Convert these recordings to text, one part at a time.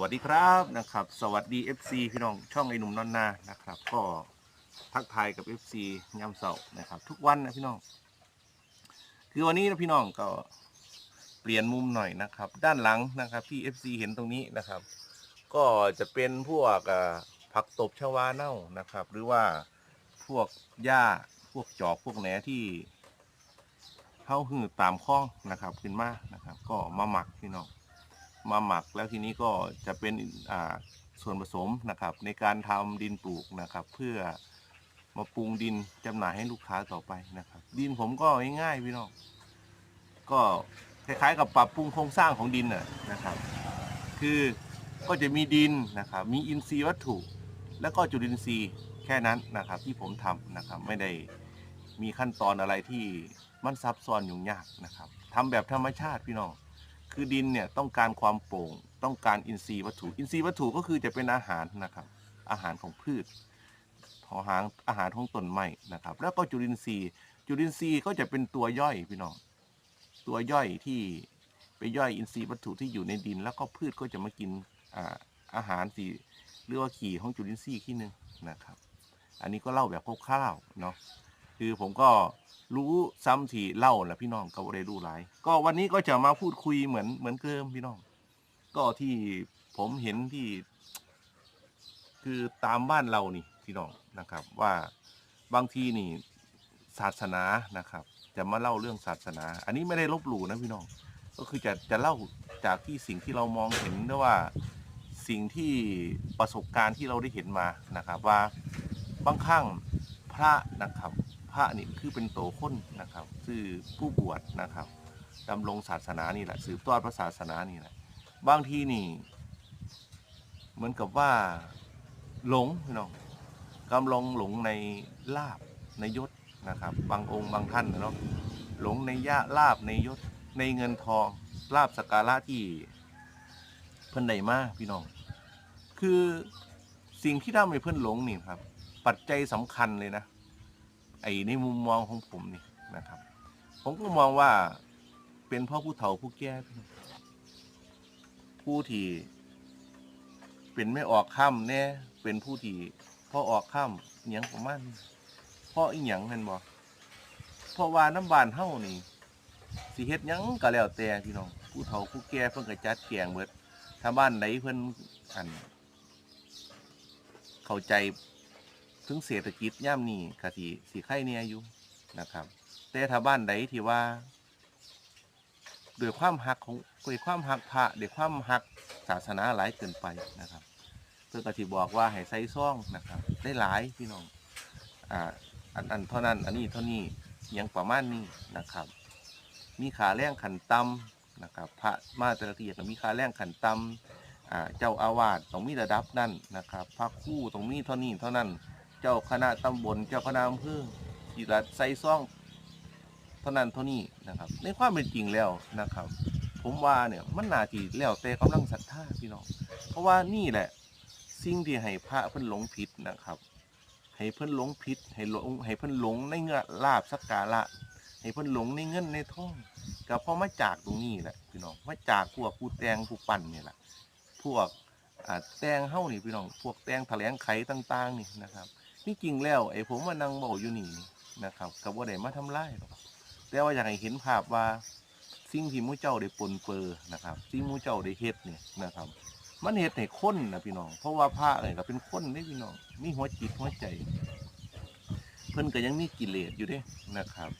วัสดีครับนะครับ สวัสดี FC พี่น้องช่องไอ้หนุ่มนอนนานะครับ ก็ทักทายกับ FC ยามเสาร์นะครับ ทุกวันนะพี่น้อง คือวันนี้นะพี่น้องก็เปลี่ยนมุมหน่อยนะครับ ด้านหลังนะครับที่ FC เห็นตรงนี้นะครับ ก็จะเป็นพวกอ่าผักตบชวาเน่านะครับ หรือว่าพวกหญ้าพวกจอกพวกแหนที่เข้าหือตามคล้องนะครับ ขึ้นมานะครับ ก็มาหมักพี่น้อง มาหมักแล้วทีนี้ก็จะเป็นอ่าส่วนผสมนะครับ ในการทำดินปลูกนะครับ เพื่อมาปรุงดินจำหน่ายให้ลูกค้าต่อไปนะครับ ดินผมก็ง่ายๆพี่น้องก็คล้ายๆกับปรับปรุงโครงสร้างของดินนะนะครับ คือก็จะมีดินนะครับ มีอินทรีย์วัตถุ แล้วก็จุลินทรีย์แค่นั้นนะครับ ที่ผมทำนะครับไม่ได้มีขั้นตอนอะไรที่มันซับซ้อนยุ่งยากนะครับทำแบบธรรมชาติพี่น้อง คือดินเนี่ยต้องการความโปร่ง ต้องการอินทรีย์วัตถุ อินทรีย์วัตถุก็คือจะเป็นอาหารนะครับ อาหารของพืชของหางอาหารของต้นไม้นะครับ แล้วก็จุลินทรีย์ จุลินทรีย์ก็จะเป็นตัวย่อยพี่น้อง ตัวย่อยที่ไปย่อยอินทรีย์วัตถุที่อยู่ในดิน แล้วก็พืชก็จะมากินอาอาหารสีหรือว่าขี่ของจุลินทรีย์ขี้หนึ่งนะครับ อันนี้ก็เล่าแบบคร่าวๆเนาะ คือผมก็รู้ซ้ำทีเล่าแหละพี่น้องก็บ่ได้รู้หลาย ก็วันนี้ก็จะมาพูดคุยเหมือนเหมือนเดิมพี่น้อง ก็ที่ผมเห็นที่ คือตามบ้านเรานี่พี่น้องนะครับ ว่าบางทีนี่ศาสนานะครับ จะมาเล่าเรื่องศาสนา อันนี้ไม่ได้ลบหลู่นะพี่น้อง ก็คือจะจะเล่าจากที่สิ่งที่เรามองเห็นได้ว่าสิ่งที่ประสบการณ์ที่เราได้เห็นมานะครับ ว่าบางครั้งพระนะครับ พระนี่คือเป็นโตค้นนะครับคือผู้บวชนะครับดำรงศาสนานี่แหละสืบทอดพระศาสนานี่แหละบางทีนี่ เหมือนกับว่าหลงพี่น้องกำลังหลงในลาบในยศนะครับ บางองค์บางท่านนะเนาะหลงในยะลาบในยศในเงินทองลาบสการะที่เพิ่นได้มากพี่น้อง คือสิ่งที่ทำให้เพื่อนหลงนี่ครับ ปัจจัยสำคัญเลยนะ ไอ้ในมุมมองของผมนี่นะครับ ผมก็มองว่าเป็นพ่อผู้เฒ่าผู้แก้ผู้ที่เป็นไม่ออกข้ามแน่เป็นผู้ที่พ่อออกข้ามอหย่างประมาณพ่ออีหยังเห็นบ่เพราะว่าน้ำบานเฮานี่สิเฮ็ดหยังก็แล้วแต่พี่น้องผู้เฒ่าผู้แก่เพิ่นก็จัดแกงเบิดถ้าบ้านไหนเพิ่นอัน เข้าใจ ถึงเศรษฐกิจย่ามนี้กะสิสิไข่เนี่ยอยู่นะครับ แต่ถ้าบ้านใดที่ว่าด้วยความหักของด้วยความหักพระด้วยความหักศาสนาหลายเกินไปนะครับเพื่อกะสิบอกว่าให้ใส่ซ่องนะครับ ได้หลายพี่น้องอ่าอันอันเท่านั้น อันนี้เท่านี้ยังประมาณนี้นะครับ มีขาแรงขันต่ำนะครับ พระมาแต่ละทีก็มีขาแรงขันต่ำอ่าเจ้าอาวาสต้องมีระดับนั่นนะครับ พระคู่ต้องมีเท่านี้เท่านั้น เจ้าคณะตำบลเจ้าคณะอำเภอที่รัฐใส่ซ่องเท่านั้นเท่านี้นะครับ ในความเป็นจริงแล้วนะครับ ผมว่าเนี่ยมันนาที่แล้วแต่กำลังศรัทธาพี่น้องเพราะว่านี่แหละ สิ่งที่ให้พระเพิ่นหลงผิดนะครับ ให้เพิ่นหลงผิดให้หลงให้เพิ่นหลงในเงื่อลาบสักการะให้เพิ่นหลงในเงินในทองก็เพราะมาจากตรงนี้แหละพี่น้องมาจากพวกผู้แตงผู้ปั่นเนี่ยแหละพวกแตงเฮ้านี่พี่น้อง พวกแตงแถลงไขต่าง ๆ นี่นะครับ นี่จริงแล้วไอ้ผมมานั่งเบาอยู่นี่นะครับกับว่าได้มาทำลายหรอกแต่ว่าอยากให้เห็นภาพว่าสิ่งที่มูเจ้าได้ปนเปื้อนะครับสิ่งมูเจ้าได้เฮ็ดเนี่ยนะครับ มันเฮ็ดให้คนนะพี่น้อง เพราะว่าพระเนี่ยก็เป็นคนนี่พี่น้องมีหัวจิตหัวใจ เพิ่นก็ยังมีกิเลสอยู่เด้นะครับ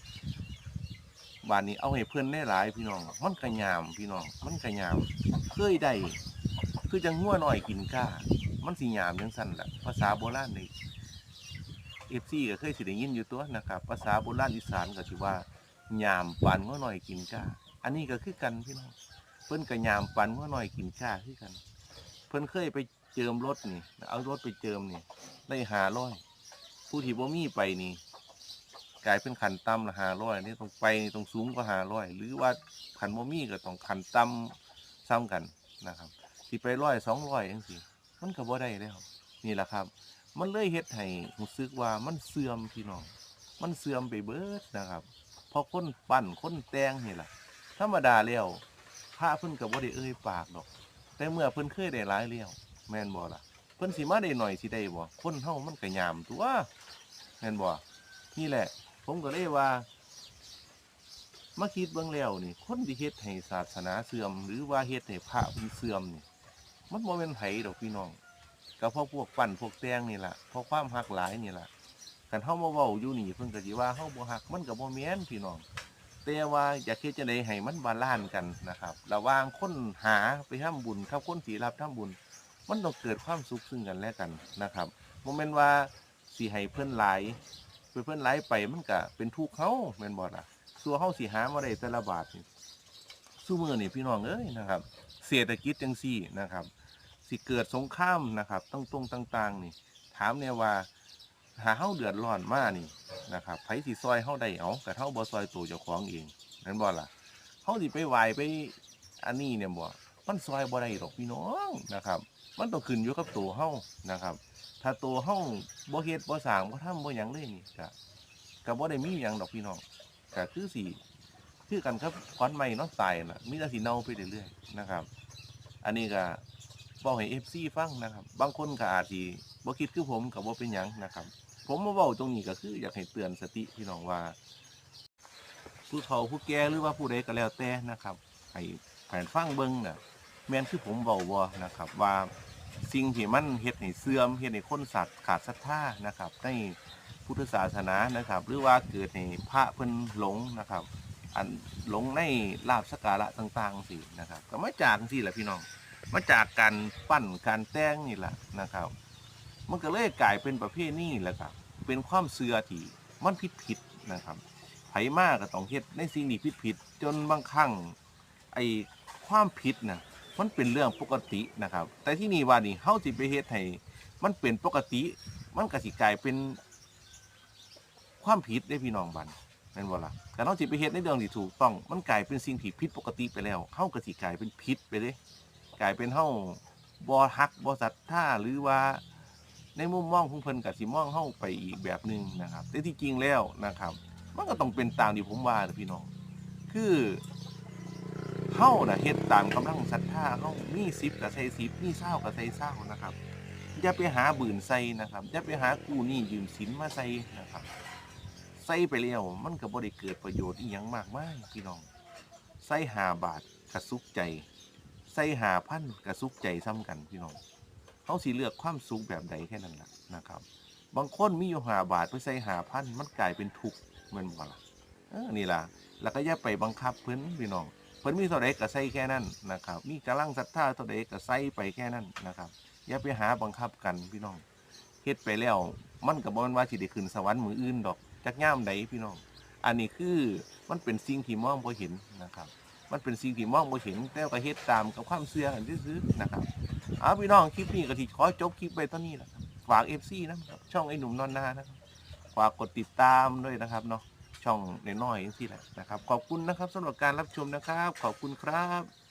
บ้านนี้เอาให้เพื่อนได้หลายพี่น้อง มันกระยามพี่น้อง มันกระยามเคยได้คือจังงัวหน่อยกินก้า มันสิหยามจังสั่นแหละภาษาโบราณในเอฟซีก็เคยสิได้ยินอยู่ตัวนะครับภาษาโบราณอีสานก็ถือว่าหยามปานงัวหน่อยกินก้า อันนี้ก็คือกันพี่น้องเพิ่นก็หยามปานงัวหน่อยกินก้าคือกัน เพิ่นเคยไปเจิมรถนี่ เอารถไปเจิมนี่ได้หาร้อยผู้ที่บ่มีไปนี่กลายเป็นขันต่ำละหาร้อยนี่ต้องไปนี่ต้องสูงกว่าหาร้อยหรือว่าขันบ่มีก็ต้องขันต่ำซ้ำกันนะครับสิไปร้อยสองร้อยจังสิมันก็บ่ได้แล้วนี่แหละครับ มันเลยเฮ็ดให้รู้สึกว่ามันเสื่อมพี่น้อง มันเสื่อมไปเบิดนะครับพราะคนปั้นคนแต่งนี่แหละธรรมดาแล้วพระเพิ่นก็บ่ได้เอ่ยปากดอก แต่เมื่อเพิ่นเคยได้หลายแล้วแม่นบ่ล่ะ เพิ่นสิมาได้หน่อยสิได้บ่คนเฮามันก็ยามตัวแม่นบ่นี่แหละ ผมก็เลยว่ามาคิดเบิ่งแล้วนี่คนที่เฮ็ดให้ศาสนาเสื่อม หรือว่าเฮ็ดให้พระเพิ่นเสื่อมนี่มันบ่แม่นไผดอกพี่น้อง ก็เพราะพวกปั่นพวกแตงนี่แหละเพราะความฮักหลายนี่แหละกันเฮามาเว้าอยู่นี่เพิ่นก็สิว่าเฮาบ่ฮักมันก็บ่แม่นพี่น้องแต่ว่าอยากเฮ็ดจังได๋ให้มันบาลานซ์กันนะครับระหว่างคนหาไปทำบุญกับคนที่รับทำบุญ มันต้องเกิดความสุขซึ่งกันและกันนะครับบ่แม่นว่าสิให้เพิ่นหลายไปเพิ่นหลายไปมันก็เป็นทุกข์เฮาแม่นบ่ล่ะสัวเฮาสิหามาได้แต่ละบาทนี่ซุมื้อนี่พี่น้องเอ้ยนะครับ เศรษฐกิจจังซี่นะครับ สิเกิดสงครามนะครับต้องตรงต่าง ๆ นี่ ถามเนี่ยว่าหาเฮาเดือดร้อนมานี่นะครับไผสิซอยเฮาได้เอาก็เฮาบ่ซอยตัวเจ้าของเองนั่นบ่ล่ะเฮาสิไปไหวไปอันนี้เนี่ยบ่มันซอยบ่ได้ดอกพี่น้องนะครับ มันต้องขึ้นอยู่กับตัวเฮานะครับ ถ้าตัวเฮาบ่เฮ็ดบ่สร้างบ่ทำบ่หยังเลยนี่ก็ก็บ่ได้มีหยังดอกพี่น้องก็คือสิคือกันครับขอนไม้เนาะตายน่ะมีแต่สิเน่าไปเรื่อยๆนะครับ อันนี้ก็ บอกให้ FC ฟังนะครับ บางคนก็อาจสิบ่คิดคือผมก็บ่เป็นหยังนะครับ ผมมาเว้าตรงนี้ก็คืออยากให้เตือนสติพี่น้องว่า ผู้เฒ่าผู้แก่หรือว่าผู้ใดก็แล้วแต่นะครับให้แผ่นฟังเบิ่งน่ะแม่นคือผมเว้าบ่นะครับ ว่าสิ่งที่มันเฮ็ดให้เสื่อมเฮ็ดให้คนสัตว์ขาดศรัทธานะครับในพุทธศาสนานะครับ หรือว่าเกิดให้พระเพิ่นหลงนะครับ อันหลงในลาบสักการะต่างๆสินะครับ ก็มาจากสิแหละพี่น้อง มาจากการปั้นการแต่งนี่แหละนะครับ มันก็เลยกลายเป็นประเภทนี้แหละครับ เป็นความเสื่อที่มันผิดผิดๆนะครับไผมากก็ต้องเฮ็ดในสิ่งที่ผิดผิดๆจนบางครั้งไอ้ความผิดนะมันเป็นเรื่องปกตินะครับ แต่ที่นี่ว่านี่เฮาสิไปเฮ็ดให้มันเป็นปกติ มันก็สิกลายเป็นความผิดได้พี่น้องบันแม่นบ่ล่ะการเฮาสิไปเฮ็ดในเรื่องที่ถูกต้อง มันกลายเป็นสิ่งที่ผิดปกติไปแล้วเฮาก็สิกลายเป็นผิดไปเด้ กลายเป็นเฮาบ่ฮักบ่ศรัทธาหรือว่าในมุมมองของเพิ่นกับสิมองเฮาไปอีกแบบหนึ่งนะครับ แต่ที่จริงแล้วนะครับ มันก็ต้องเป็นตามที่ผมว่านะพี่น้อง คือเฮาน่ะเฮ็ดตามกำลังศรัทธาเฮามี10ก็ใส่10มี20ก็ใส่20นะครับอย่าไปหาบืนใส่นะครับอย่าไปหากู้หนี้ยืมสินมาใส่นะครับใส่ไปแล้วมันก็บ่ได้เกิดประโยชน์อีหยังมากมายพี่น้องใส่5บาทก็สุขใจ ใส่5,000ก็สุขใจซ้ำกันพี่น้องเขาสิเลือกความสูงแบบใดแค่นั้นแหละนะครับ บางคนมีอยู่หาบาทไปใส่หาพันมันกลายเป็นทุกข์เหมือนบ่ละนี่ล่ะ แล้วก็อย่าไปบังคับเพิ่นพี่น้องเพิ่นมีเท่าใดก็ใส่แค่นั้นนะครับ มีกำลังศรัทธาเท่าใดก็ใส่ไปแค่นั้นนะครับ อย่าไปหาบังคับกันพี่น้องเฮ็ดไปแล้วมันก็บ่แม่นว่าสิได้ขึ้นสวรรค์มืออื่นดอกจักย่ามใดพี่น้อง อันนี้คือมันเป็นสิ่งที่มองบ่เห็นนะครับ มันเป็นสิ่งที่มองบ่เห็นแต่ก็เฮ็ดตามกับความเชื่อกันซื้อๆนะครับเอาพี่น้องคลิปนี้ก็ที่ขอจบคลิปไปเท่านี้แหละครับฝากเอฟซีนะครับช่องไอ้หนุ่มนอนนานะครับฝากกดติดตามด้วยนะครับเนาะช่องน้อยๆอย่างที่แหละนะครับ ขอบคุณนะครับสำหรับการรับชมนะครับ ขอบคุณครับ